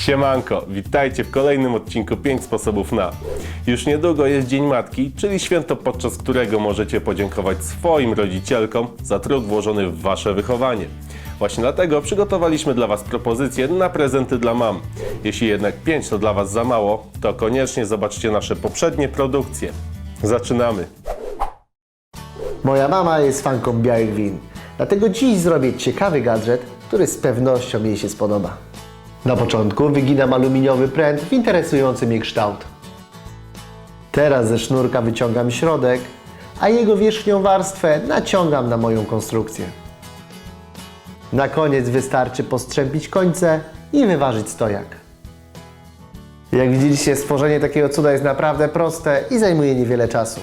Siemanko, witajcie w kolejnym odcinku 5 sposobów na. Już niedługo jest Dzień Matki, czyli święto, podczas którego możecie podziękować swoim rodzicielkom za trud włożony w wasze wychowanie. Właśnie dlatego przygotowaliśmy dla was propozycje na prezenty dla mam. Jeśli jednak 5 to dla was za mało, to koniecznie zobaczcie nasze poprzednie produkcje. Zaczynamy! Moja mama jest fanką białych win, dlatego dziś zrobię ciekawy gadżet, który z pewnością jej się spodoba. Na początku wyginam aluminiowy pręt w interesujący mnie kształt. Teraz ze sznurka wyciągam środek, a jego wierzchnią warstwę naciągam na moją konstrukcję. Na koniec wystarczy postrzępić końce i wyważyć stojak. Jak widzieliście, stworzenie takiego cuda jest naprawdę proste i zajmuje niewiele czasu.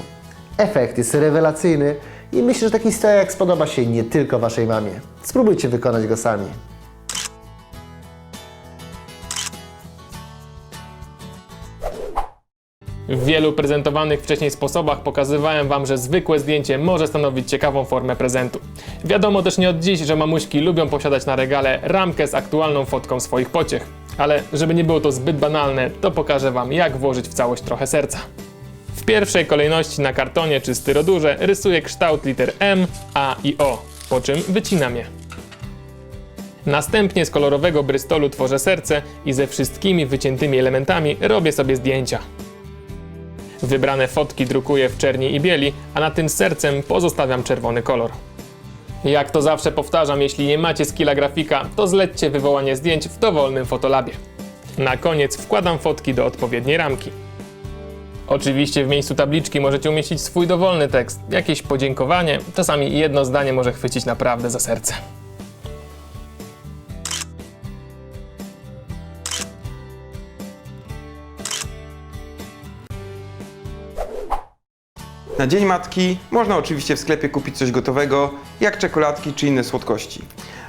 Efekt jest rewelacyjny i myślę, że taki stojak spodoba się nie tylko Waszej mamie. Spróbujcie wykonać go sami. W wielu prezentowanych wcześniej sposobach pokazywałem Wam, że zwykłe zdjęcie może stanowić ciekawą formę prezentu. Wiadomo też nie od dziś, że mamuśki lubią posiadać na regale ramkę z aktualną fotką swoich pociech. Ale żeby nie było to zbyt banalne, to pokażę Wam jak włożyć w całość trochę serca. W pierwszej kolejności na kartonie czy styrodurze rysuję kształt liter M, A i O, po czym wycinam je. Następnie z kolorowego brystolu tworzę serce i ze wszystkimi wyciętymi elementami robię sobie zdjęcia. Wybrane fotki drukuję w czerni i bieli, a na tym sercem pozostawiam czerwony kolor. Jak to zawsze powtarzam, jeśli nie macie skilla grafika, to zlećcie wywołanie zdjęć w dowolnym fotolabie. Na koniec wkładam fotki do odpowiedniej ramki. Oczywiście w miejscu tabliczki możecie umieścić swój dowolny tekst, jakieś podziękowanie, czasami jedno zdanie może chwycić naprawdę za serce. Na Dzień Matki można oczywiście w sklepie kupić coś gotowego, jak czekoladki czy inne słodkości.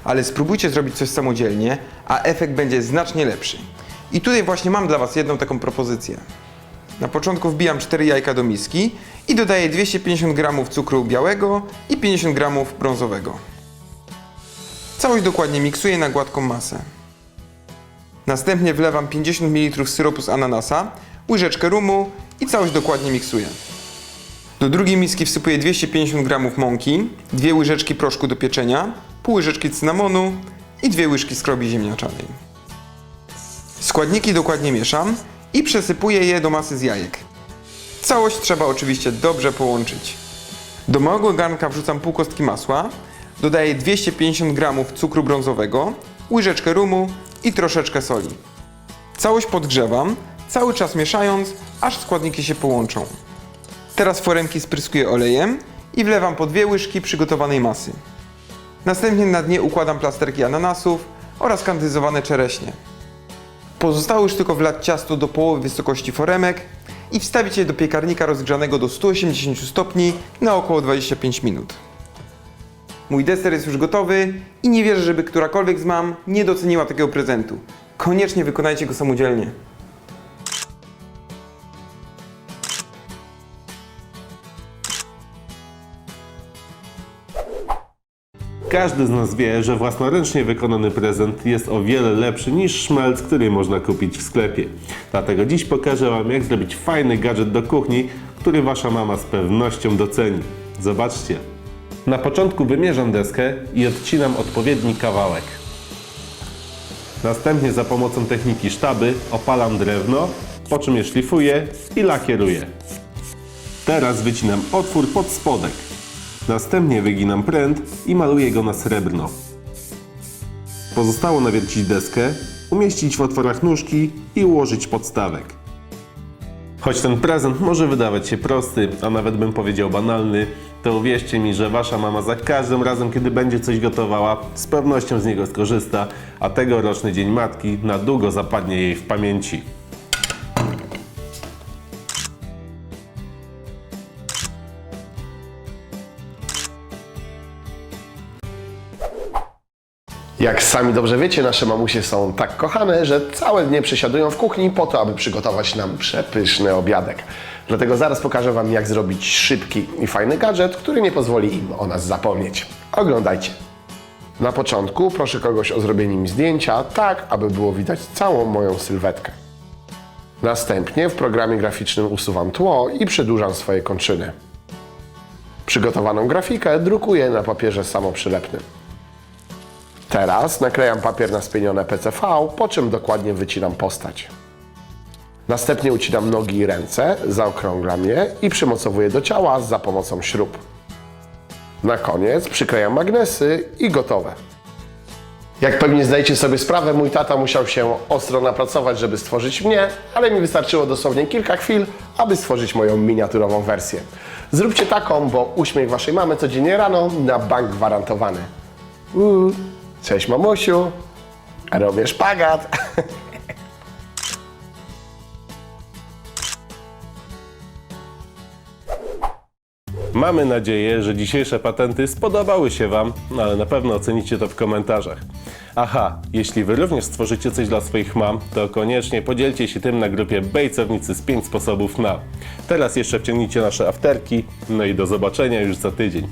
Ale spróbujcie zrobić coś samodzielnie, a efekt będzie znacznie lepszy. I tutaj właśnie mam dla Was jedną taką propozycję. Na początku wbijam 4 jajka do miski i dodaję 250 g cukru białego i 50 g brązowego. Całość dokładnie miksuję na gładką masę. Następnie wlewam 50 ml syropu z ananasa, łyżeczkę rumu i całość dokładnie miksuję. Do drugiej miski wsypuję 250 g mąki, dwie łyżeczki proszku do pieczenia, pół łyżeczki cynamonu i dwie łyżki skrobi ziemniaczanej. Składniki dokładnie mieszam i przesypuję je do masy z jajek. Całość trzeba oczywiście dobrze połączyć. Do małego garnka wrzucam pół kostki masła, dodaję 250 g cukru brązowego, łyżeczkę rumu i troszeczkę soli. Całość podgrzewam, cały czas mieszając, aż składniki się połączą. Teraz foremki spryskuję olejem i wlewam po dwie łyżki przygotowanej masy. Następnie na dnie układam plasterki ananasów oraz kandyzowane czereśnie. Pozostało już tylko wlać ciasto do połowy wysokości foremek i wstawić je do piekarnika rozgrzanego do 180 stopni na około 25 minut. Mój deser jest już gotowy i nie wierzę, żeby którakolwiek z mam nie doceniła takiego prezentu. Koniecznie wykonajcie go samodzielnie. Każdy z nas wie, że własnoręcznie wykonany prezent jest o wiele lepszy niż szmelc, który można kupić w sklepie. Dlatego dziś pokażę Wam, jak zrobić fajny gadżet do kuchni, który Wasza mama z pewnością doceni. Zobaczcie. Na początku wymierzam deskę i odcinam odpowiedni kawałek. Następnie za pomocą techniki sztaby opalam drewno, po czym je szlifuję i lakieruję. Teraz wycinam otwór pod spodek. Następnie wyginam pręt i maluję go na srebrno. Pozostało nawiercić deskę, umieścić w otworach nóżki i ułożyć podstawek. Choć ten prezent może wydawać się prosty, a nawet bym powiedział banalny, to uwierzcie mi, że wasza mama za każdym razem, kiedy będzie coś gotowała, z pewnością z niego skorzysta, a tegoroczny Dzień Matki na długo zapadnie jej w pamięci. Jak sami dobrze wiecie, nasze mamusie są tak kochane, że całe dnie przesiadują w kuchni po to, aby przygotować nam przepyszny obiadek. Dlatego zaraz pokażę Wam, jak zrobić szybki i fajny gadżet, który nie pozwoli im o nas zapomnieć. Oglądajcie. Na początku proszę kogoś o zrobienie mi zdjęcia, tak aby było widać całą moją sylwetkę. Następnie w programie graficznym usuwam tło i przedłużam swoje kończyny. Przygotowaną grafikę drukuję na papierze samoprzylepnym. Teraz naklejam papier na spienione PCV, po czym dokładnie wycinam postać. Następnie ucinam nogi i ręce, zaokrąglam je i przymocowuję do ciała za pomocą śrub. Na koniec przyklejam magnesy i gotowe. Jak pewnie zdajecie sobie sprawę, mój tata musiał się ostro napracować, żeby stworzyć mnie, ale mi wystarczyło dosłownie kilka chwil, aby stworzyć moją miniaturową wersję. Zróbcie taką, bo uśmiech waszej mamy codziennie rano na bank gwarantowany. Uuu, cześć mamusiu, robię szpagat. Mamy nadzieję, że dzisiejsze patenty spodobały się Wam, no ale na pewno ocenicie to w komentarzach. Aha, jeśli Wy również stworzycie coś dla swoich mam, to koniecznie podzielcie się tym na grupie Bejcownicy z 5 sposobów na. Teraz jeszcze wciągnijcie nasze afterki, no i do zobaczenia już za tydzień.